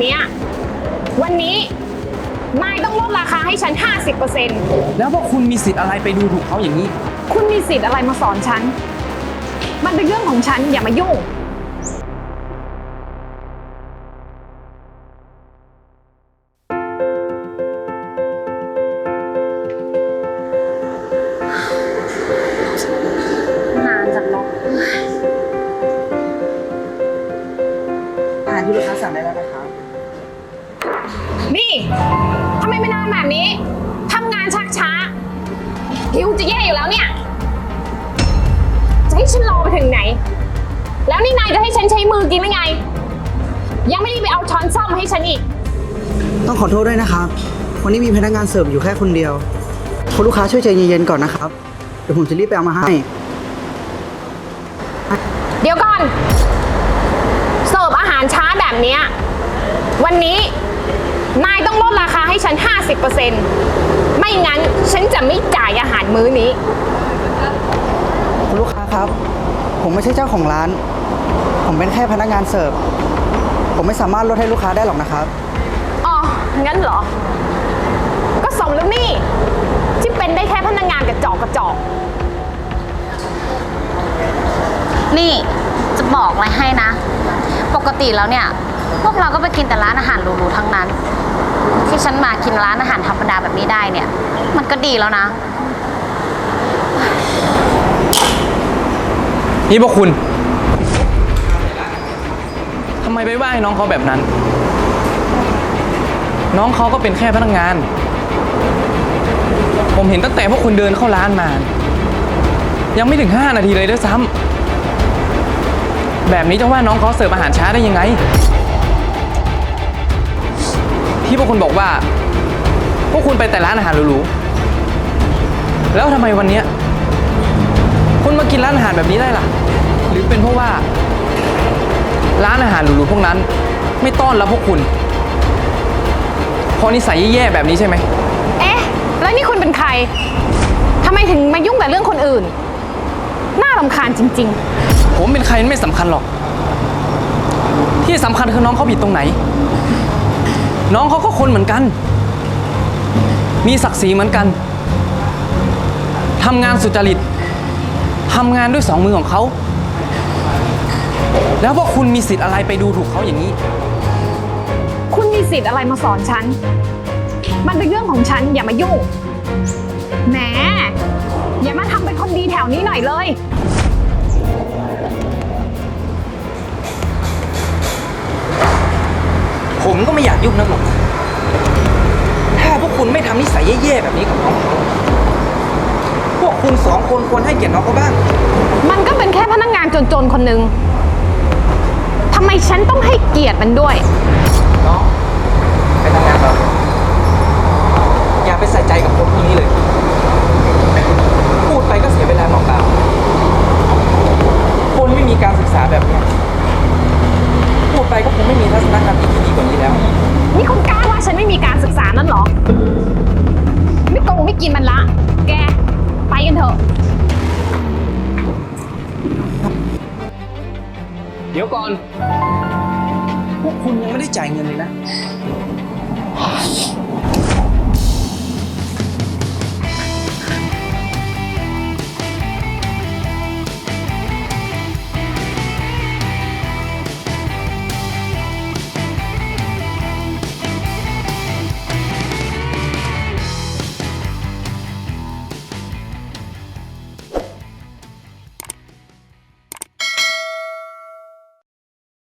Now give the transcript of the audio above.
เนี้ยวันนี้นายต้องลดราคาให้ฉัน 50%แล้วพวกคุณมีสิทธิ์อะไรไปดูถูกเขาอย่างนี้ คุณมีสิทธิ์อะไรมาสอนฉัน มันเป็นเรื่องของฉันอย่ามายุ่ง นี่ทำไมไม่นานแบบนี้ทำงานชักช้าหิวจะแย่อยู่แล้วเนี่ย จะให้ฉันรอไปถึงไหน แล้วนี่นายจะให้ฉันใช้มือกินหรือไง ยังไม่ได้ไปเอาช้อนซ่อมมาให้ฉันอีก ต้องขอโทษด้วยนะครับ วันนี้มีพนักงานเสิร์ฟอยู่แค่คนเดียวคุณลูกค้าช่วยใจเย็นๆก่อนนะครับ เดี๋ยวผมจะรีบไปเอามาให้ เดี๋ยวก่อน เสิร์ฟอาหารช้าแบบเนี้ยวันนี้ นายต้องลดราคาให้ฉัน 50%ไม่งั้นฉันจะไม่จ่ายอาหารมื้อนี้ คุณลูกค้าครับ ผมไม่ใช่เจ้าของร้าน ผมเป็นแค่พนักงานเสิร์ฟ ผมไม่สามารถลดให้ลูกค้าได้หรอกนะครับ อ๋อ งั้นเหรอ ก็สมแล้วนี่ ที่เป็นได้แค่พนักงานกระจอกกระจอก นี่จะบอกอะไรให้นะ ปกติแล้วเนี่ย พวกเราก็ไปกินแต่ร้านอาหารหรูๆทั้งนั้น ที่ฉันมากินร้านอาหารธรรมดาแบบนี้ได้เนี่ย มันก็ดีแล้วนะ นี่พวกคุณทำไมไปว่าให้น้องเขาแบบนั้น น้องเขาก็เป็นแค่พนักงาน ผมเห็นตั้งแต่พวกคุณเดินเข้าร้านมา ยังไม่ถึง 5 นาทีเลยด้วยซ้ำแบบนี้จะว่าน้องเขาเสิร์ฟอาหารช้าได้ยังไง ที่พวกคุณบอกว่า พวกคุณไปแต่ร้านอาหารหรูๆแล้วทำไมวันเนี้ยคุณมากินร้านอาหารแบบนี้ได้ล่ะ หรือเป็นเพราะว่า ร้านอาหารหรูๆพวกนั้น ไม่ต้อนรับพวกคุณเพราะนิสัยแย่ๆแบบนี้ใช่ไหม เอ๊ะ แล้วนี่คุณเป็นใคร ทำไมถึงมายุ่งแต่เรื่องคนอื่น น่ารำคาญจริง ผมเป็นใครไม่สำคัญหรอก ที่สำคัญคือน้องเขาผิดตรงไหน น้องเขาก็คนเหมือนกัน มีศักดิ์ศรีเหมือนกันทำงานสุจริตทำงานด้วยสองมือของเขา แล้วพวกคุณมีสิทธิ์อะไรไปดูถูกเขาอย่างนี้ คุณมีสิทธิ์อะไรมาสอนฉัน มันเป็นเรื่องของฉันอย่ามายุ่ง แหม อย่ามาทำเป็นคนดีแถวนี้หน่อยเลย ผมก็ไม่อยากยุ่งนักหรอกถ้าพวกคุณไม่ทำนิสัยแย่ๆแบบนี้กับน้องเขาพวกคุณสองคนควรให้เกียรติน้องเขาบ้าง มันก็เป็นแค่พนักงานจนๆคนหนึ่งทำไมฉันต้องให้เกียรติมันด้วย น้องไปทำงานต่อ กินมันละ แก ไปกันเถอะ เดี๋ยวก่อน พวกคุณยังไม่ได้จ่ายเงินเลยนะ